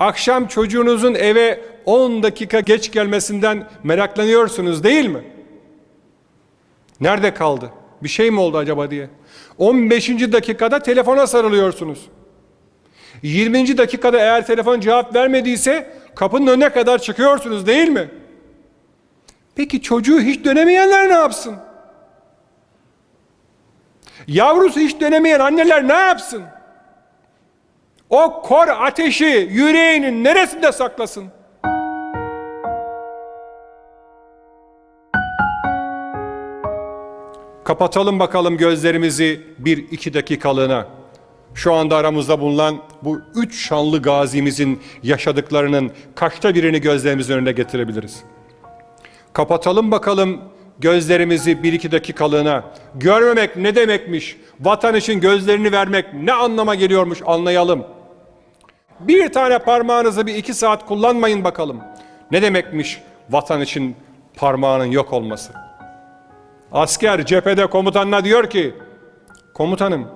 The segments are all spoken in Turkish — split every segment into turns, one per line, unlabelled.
Akşam çocuğunuzun eve 10 dakika geç gelmesinden meraklanıyorsunuz değil mi? Nerede kaldı? Bir şey mi oldu acaba diye. 15. dakikada telefona sarılıyorsunuz. 20. dakikada eğer telefon cevap vermediyse kapının önüne kadar çıkıyorsunuz değil mi? Peki çocuğu hiç dönemeyenler ne yapsın? Yavrusu hiç dönemeyen anneler ne yapsın? O kor ateşi yüreğinin neresinde saklasın? Kapatalım bakalım gözlerimizi bir iki dakikalığına. Şu anda aramızda bulunan bu üç şanlı gazimizin yaşadıklarının kaçta birini gözlerimizin önüne getirebiliriz? Kapatalım bakalım gözlerimizi bir iki dakikalığına. Görmemek ne demekmiş? Vatan için gözlerini vermek ne anlama geliyormuş anlayalım. Bir tane parmağınızı bir iki saat kullanmayın bakalım. Ne demekmiş vatan için parmağının yok olması? Asker cephede komutanına diyor ki, komutanım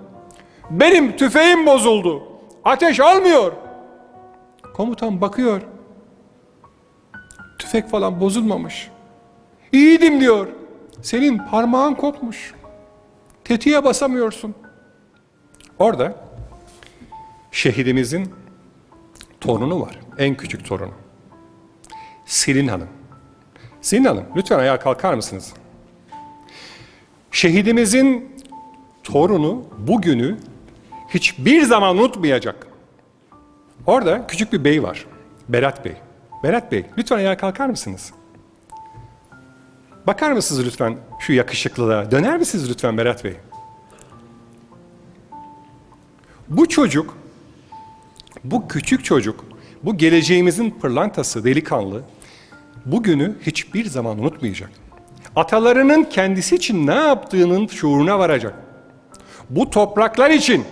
benim tüfeğim bozuldu. Ateş almıyor. Komutan bakıyor. Tüfek falan bozulmamış. İyiydim diyor. Senin parmağın kopmuş. Tetiğe basamıyorsun. Orada şehidimizin torunu var. En küçük torunu. Selin Hanım. Selin Hanım lütfen ayağa kalkar mısınız? Şehidimizin torunu bugünü hiçbir zaman unutmayacak. Orada küçük bir bey var. Berat Bey. Berat Bey lütfen ayağa kalkar mısınız? Bakar mısınız lütfen şu yakışıklılığa? Döner misiniz lütfen Berat Bey? Bu çocuk, bu küçük çocuk, bu geleceğimizin pırlantası, delikanlı, bugünü hiçbir zaman unutmayacak. Atalarının kendisi için ne yaptığının şuuruna varacak. Bu topraklar için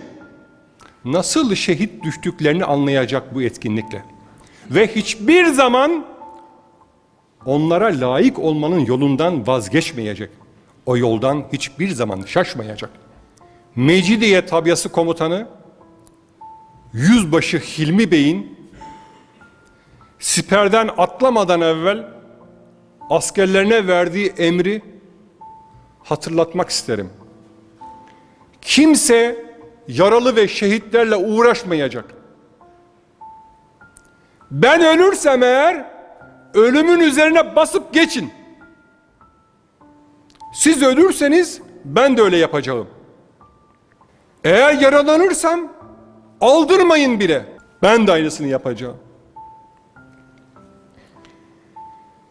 nasıl şehit düştüklerini anlayacak bu etkinlikle. Ve hiçbir zaman onlara layık olmanın yolundan vazgeçmeyecek. O yoldan hiçbir zaman şaşmayacak. Mecidiye Tabyası Komutanı Yüzbaşı Hilmi Bey'in siperden atlamadan evvel askerlerine verdiği emri hatırlatmak isterim. Kimse yaralı ve şehitlerle uğraşmayacak. Ben ölürsem eğer ölümün üzerine basıp geçin. Siz ölürseniz ben de öyle yapacağım. Eğer yaralanırsam aldırmayın bile. Ben de aynısını yapacağım.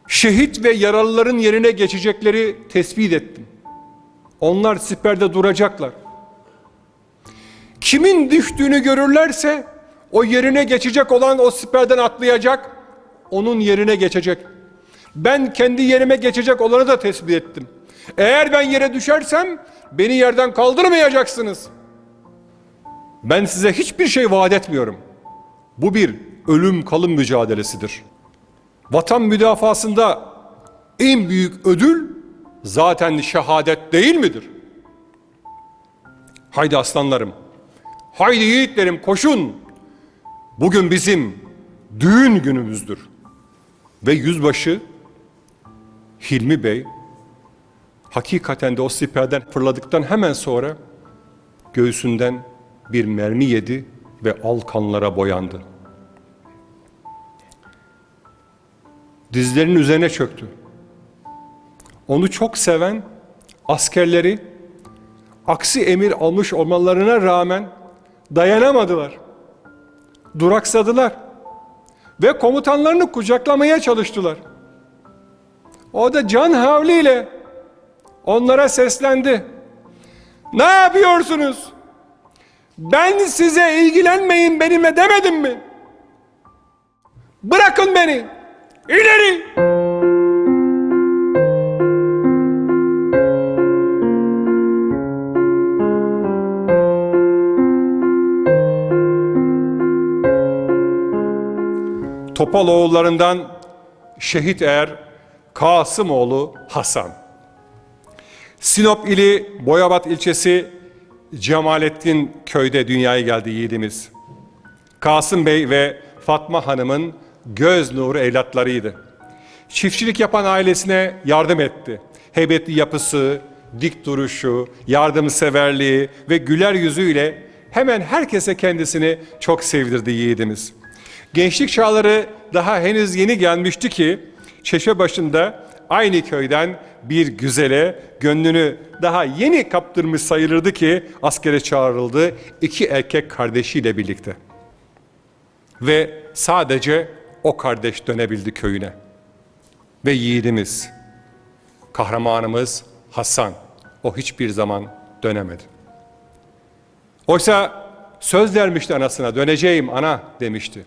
Şehit ve yaralıların yerine geçecekleri tespit ettim. Onlar siperde duracaklar. Kimin düştüğünü görürlerse o yerine geçecek olan o siperden atlayacak, onun yerine geçecek. Ben kendi yerime geçecek olanı da tespit ettim. Eğer ben yere düşersem beni yerden kaldırmayacaksınız. Ben size hiçbir şey vaat etmiyorum. Bu bir ölüm kalım mücadelesidir. Vatan müdafasında en büyük ödül zaten şehadet değil midir? Haydi aslanlarım, haydi yiğitlerim koşun. Bugün bizim düğün günümüzdür. Ve yüzbaşı Hilmi Bey hakikaten de o siperden fırladıktan hemen sonra göğsünden bir mermi yedi ve al kanlara boyandı. Dizlerinin üzerine çöktü. Onu çok seven askerleri aksi emir almış olmalarına rağmen dayanamadılar. Duraksadılar ve komutanlarını kucaklamaya çalıştılar. O da can havliyle onlara seslendi. Ne yapıyorsunuz? Ben size ilgilenmeyin benimle demedim mi? Bırakın beni. İleri! Topal oğullarından şehit er Kasımoğlu Hasan. Sinop ili Boyabat ilçesi Cemalettin köyde dünyaya geldi yiğidimiz. Kasım Bey ve Fatma Hanım'ın göz nuru evlatlarıydı. Çiftçilik yapan ailesine yardım etti. Heybetli yapısı, dik duruşu, yardımseverliği ve güler yüzüyle hemen herkese kendisini çok sevdirdi yiğidimiz. Gençlik çağları daha henüz yeni gelmişti ki Çeşme başında aynı köyden bir güzele gönlünü daha yeni kaptırmış sayılırdı ki askere çağrıldı iki erkek kardeşiyle birlikte. Ve sadece o kardeş dönebildi köyüne. Ve yiğidimiz, kahramanımız Hasan, o hiçbir zaman dönemedi. Oysa söz vermişti anasına, döneceğim ana demişti.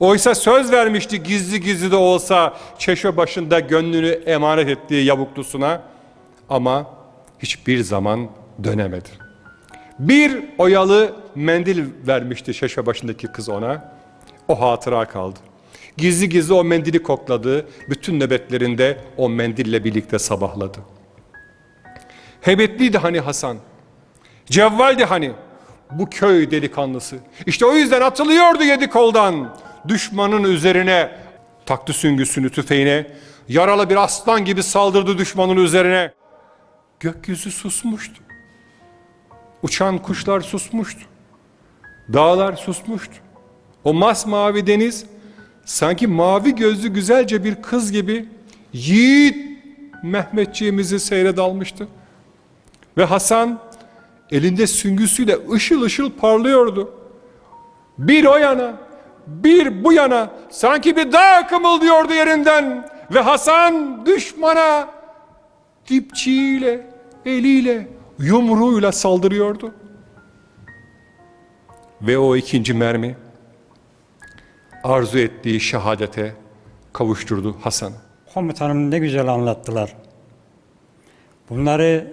Oysa söz vermişti gizli gizli de olsa çeşme başında gönlünü emanet ettiği yavuklusuna ama hiçbir zaman dönemedi. Bir oyalı mendil vermişti çeşme başındaki kız ona. O hatıra kaldı. Gizli gizli o mendili kokladı. Bütün nöbetlerinde o mendille birlikte sabahladı. Hebetliydi hani Hasan. Cevvaldi hani bu köy delikanlısı. İşte o yüzden atılıyordu yedi koldan. Düşmanın üzerine taktı süngüsünü tüfeğine. Yaralı bir aslan gibi saldırdı düşmanın üzerine. Gökyüzü susmuştu. Uçan kuşlar susmuştu. Dağlar susmuştu. O masmavi deniz sanki mavi gözlü güzelce bir kız gibi yiğit Mehmetçiğimizi seyre dalmıştı. Ve Hasan elinde süngüsüyle ışıl ışıl parlıyordu. Bir o yana, bir bu yana sanki bir dağ kımıldıyordu yerinden. Ve Hasan düşmana dipçiyle, eliyle, yumruğuyla saldırıyordu. Ve o ikinci mermi arzu ettiği şehadete kavuşturdu Hasan.
Komutanım ne güzel anlattılar. Bunları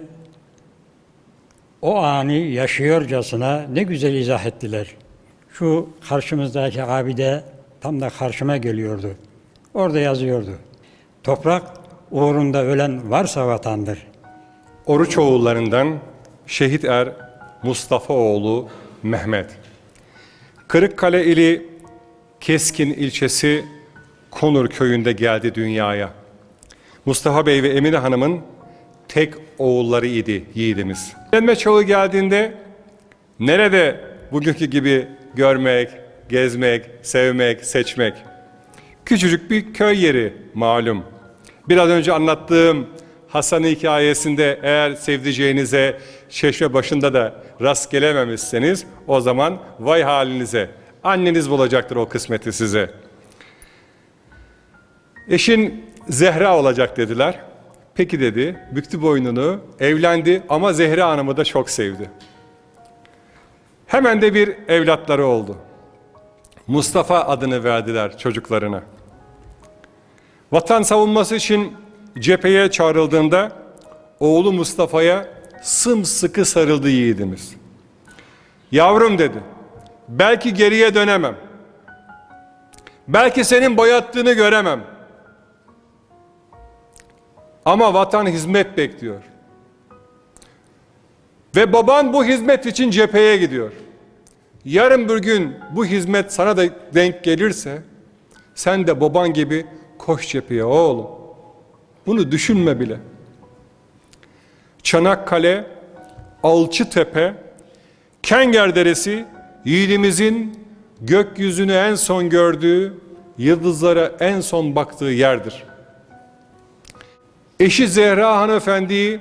o anı yaşıyorcasına ne güzel izah ettiler. Şu karşımızdaki abide tam da karşıma geliyordu. Orada yazıyordu. Toprak uğrunda ölen varsa vatandır.
Oruç oğullarından şehit er Mustafa oğlu Mehmet. Kırıkkale ili Keskin ilçesi Konur köyünde geldi dünyaya. Mustafa Bey ve Emine Hanım'ın tek oğulları idi yiğidimiz. Evlenme çağı geldiğinde nerede bugünkü gibi görmek, gezmek, sevmek, seçmek? Küçücük bir köy yeri malum. Biraz önce anlattığım Hasan hikayesinde eğer sevdiceğinize çeşme başında da rast gelememişseniz o zaman vay halinize. Anneniz bulacaktır o kısmeti size. Eşin Zehra olacak dediler. Peki dedi, büktü boynunu, evlendi ama Zehra Hanım'ı da çok sevdi. Hemen de bir evlatları oldu. Mustafa adını verdiler çocuklarına. Vatan savunması için cepheye çağrıldığında oğlu Mustafa'ya sımsıkı sarıldı yiğidimiz. Yavrum dedi, belki geriye dönemem. Belki senin boyattığını göremem. Ama vatan hizmet bekliyor. Ve baban bu hizmet için cepheye gidiyor. Yarın bir gün bu hizmet sana da denk gelirse sen de baban gibi koş cepheye oğlum. Bunu düşünme bile. Çanakkale, Alçıtepe, Kenger Deresi yiğidimizin gökyüzünü en son gördüğü, yıldızlara en son baktığı yerdir. Eşi Zehra hanımefendiyi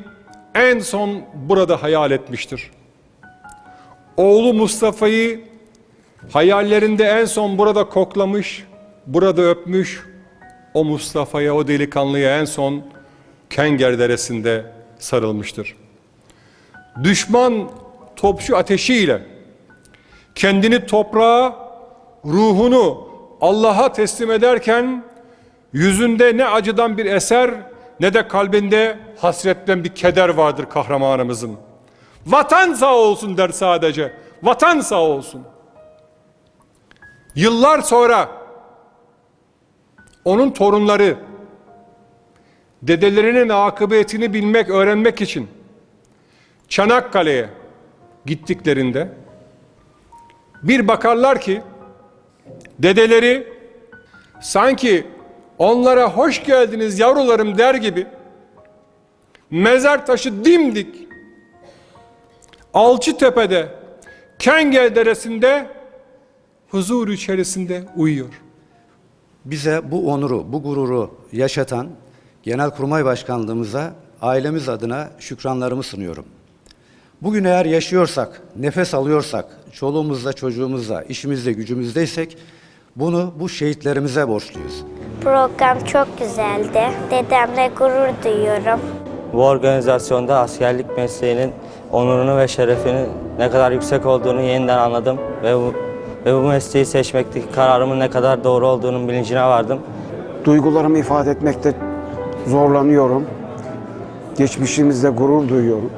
en son burada hayal etmiştir. Oğlu Mustafa'yı hayallerinde en son burada koklamış, burada öpmüş. O Mustafa'ya, o delikanlıya en son Kenger Deresi'nde sarılmıştır. Düşman topçu ateşiyle kendini toprağa, ruhunu Allah'a teslim ederken yüzünde ne acıdan bir eser ne de kalbinde hasretten bir keder vardır kahramanımızın. Vatan sağ olsun der sadece. Vatan sağ olsun. Yıllar sonra onun torunları dedelerinin akıbetini bilmek, öğrenmek için Çanakkale'ye gittiklerinde bir bakarlar ki dedeleri sanki onlara hoş geldiniz yavrularım der gibi mezar taşı dimdik Alçıtepe'de Kengel Deresi'nde huzur içerisinde uyuyor.
Bize bu onuru, bu gururu yaşatan Genelkurmay Başkanlığımıza ailemiz adına şükranlarımı sunuyorum. Bugün eğer yaşıyorsak, nefes alıyorsak, çoluğumuzla, çocuğumuzla, işimizde, gücümüzdeysek bunu bu şehitlerimize borçluyuz.
Program çok güzeldi. Dedemle gurur duyuyorum.
Bu organizasyonda askerlik mesleğinin onurunu ve şerefinin ne kadar yüksek olduğunu yeniden anladım ve bu, ve bu mesleği seçmekteki kararımın ne kadar doğru olduğunun bilincine vardım.
Duygularımı ifade etmekte zorlanıyorum. Geçmişimizde gurur duyuyorum.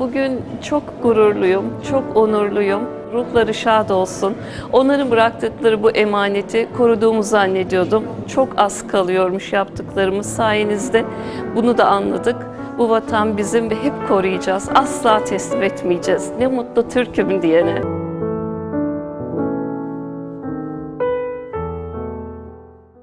Bugün çok gururluyum, çok onurluyum. Ruhları şad olsun. Onların bıraktıkları bu emaneti koruduğumu zannediyordum. Çok az kalıyormuş yaptıklarımız sayenizde. Bunu da anladık. Bu vatan bizim ve hep koruyacağız. Asla teslim etmeyeceğiz. Ne mutlu Türk'üm diyene.